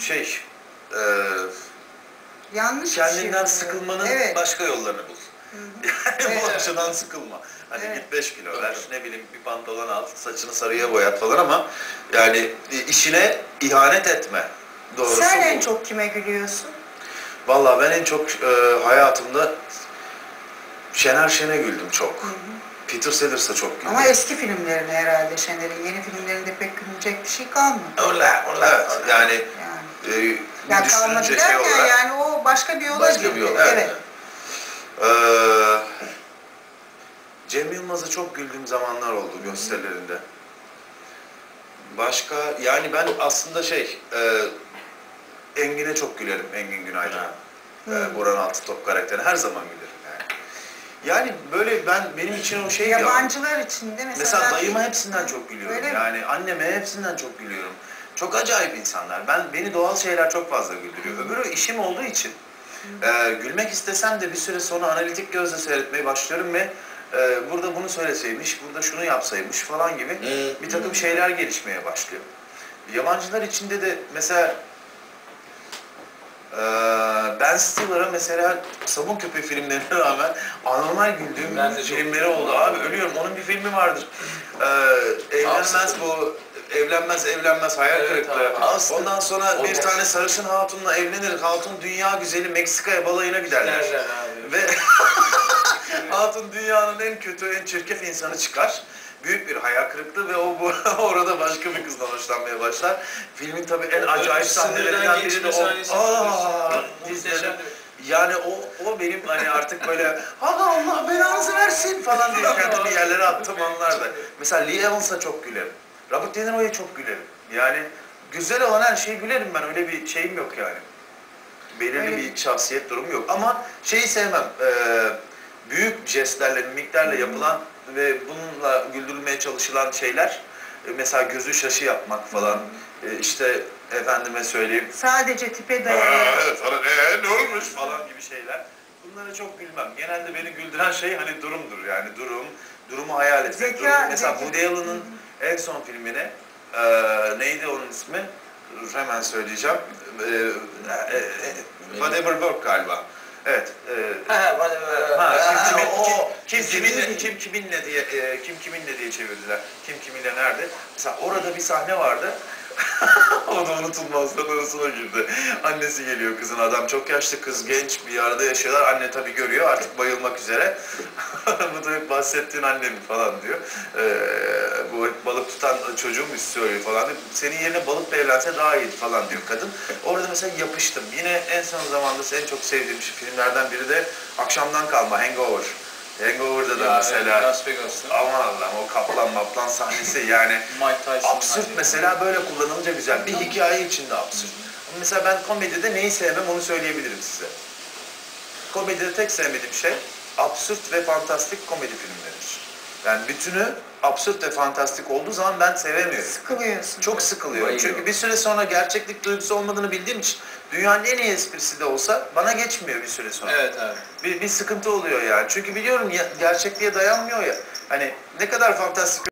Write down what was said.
şey e, Yanlış bir kendinden şey bu. sıkılmanın Evet. başka yollarını bul. Yani bu Evet. açıdan sıkılma. Hani Evet. git 5 kilo ver, ne bileyim bir pantolon al, saçını sarıya boyat falan ama yani işine ihanet etme. Doğrusu Sen bu. en çok kime gülüyorsun? Vallahi ben en çok e, hayatımda Şener Şen'e güldüm çok. Peter Sellers'a çok güldüm. Ama eski filmlerine herhalde Şener'in. Yeni filmlerinde pek gülünecek bir şey kalmadı. Öyle, evet yani Yani. E, bir Ya kalmadı düşününce şey olarak yani o başka bir yola başka girdi. bir yol. Evet. Ee, Cem Yılmaz'a çok güldüğüm zamanlar oldu gösterilerinde. Başka yani ben aslında şey e, Engin'e çok gülerim Engin Günay'da. Hı. E, Boran Altıtop karakterine her zaman gülerim yani. Yani böyle ben benim için o şey ya. Yabancılar için de mesela... Mesela dayıma hepsinden çok gülüyorum. Mi? yani anneme hepsinden çok gülüyorum. Çok acayip insanlar. Ben beni doğal şeyler çok fazla güldürüyor. Öbürü işim olduğu için e, gülmek istesem de bir süre sonra analitik gözle seyretmeye başlıyorum ve e, burada bunu söyleseymiş, burada şunu yapsaymış falan gibi bir takım şeyler gelişmeye başlıyor. Yabancılar içinde de mesela e, Ben Stiller'a mesela Sabun Köpeği filmlerine rağmen anormal güldüğüm filmleri oldu. Abi ölüyorum. Onun bir filmi vardır. E, evlenmez bu evlenmez evlenmez hayal Evet kırıklığı. abi. Ondan sonra O bir tane sarışın hatunla evlenir. Hatun dünya güzeli Meksika'ya balayına giderler. Abi. Ve Hatun dünyanın en kötü, en çirkef insanı çıkar. Büyük bir hayal kırıklığı ve o bu, orada başka bir kızdan hoşlanmaya başlar. Filmin tabii en Böyle acayip sahnelerinden biri de o. Aa, dizlerim. Yani o, o benim hani artık böyle Allah Allah belanızı versin falan diye kendimi yerlere attığım anlarda. Mesela Lee Evans'a çok gülerim. Robert De Niro'ya çok gülerim. Yani güzel olan her şeye gülerim ben. Öyle bir şeyim yok yani. Belirli Öyle. bir şahsiyet durumu yok. Ama şeyi sevmem. e, büyük jestlerle, mimiklerle yapılan ve bununla güldürülmeye çalışılan şeyler e, mesela gözü şaşı yapmak falan e, işte efendime söyleyeyim Sadece tipe dayalı. evet sana ne, olmuş falan gibi şeyler. Bunlara çok gülmem. Genelde beni güldüren şey hani durumdur yani durum, durumu hayal etmek. Zeka, durum. Mesela. Woody Allen'ın en son filmini e, neydi onun ismi? Hemen söyleyeceğim. E, e, e, Whatever Work galiba. Evet. E, Ha, kim, kimin, o- kim, kim kiminle, kim kiminle diye, e, kim kiminle diye çevirdiler. Kim kiminle nerede? Mesela orada bir sahne vardı. o da unutulmazdan arasına girdi. Annesi geliyor kızın adam çok yaşlı kız genç bir arada yaşıyorlar. Anne tabii görüyor artık bayılmak üzere. bu da hep bahsettiğin annem falan diyor. Ee, bu hep balık tutan çocuğum söylüyor falan diyor. Senin yerine balıkla evlense daha iyiydi falan diyor kadın. Orada mesela yapıştım. Yine en son zamanda en çok sevdiğim filmlerden biri de Akşamdan Kalma Hangover. Hangover'da da Ya, mesela Las Vegas'ta. aman Allah'ım o kaplan maplan sahnesi yani absürt mesela böyle kullanılınca güzel. Bir hikaye içinde absürt. Ama Mesela ben komedide neyi sevmem onu söyleyebilirim size. Komedide tek sevmediğim şey absürt ve fantastik komedi filmleridir. Yani bütünü absürt ve fantastik olduğu zaman ben sevemiyorum. Sıkılıyorsun. Çok sıkılıyorum. Bayılıyorum. Çünkü bir süre sonra gerçeklik duygusu olmadığını bildiğim için dünyanın en iyi esprisi de olsa bana geçmiyor bir süre sonra. Evet abi. Bir, bir sıkıntı oluyor yani. Çünkü biliyorum ya, gerçekliğe dayanmıyor ya. Hani ne kadar fantastik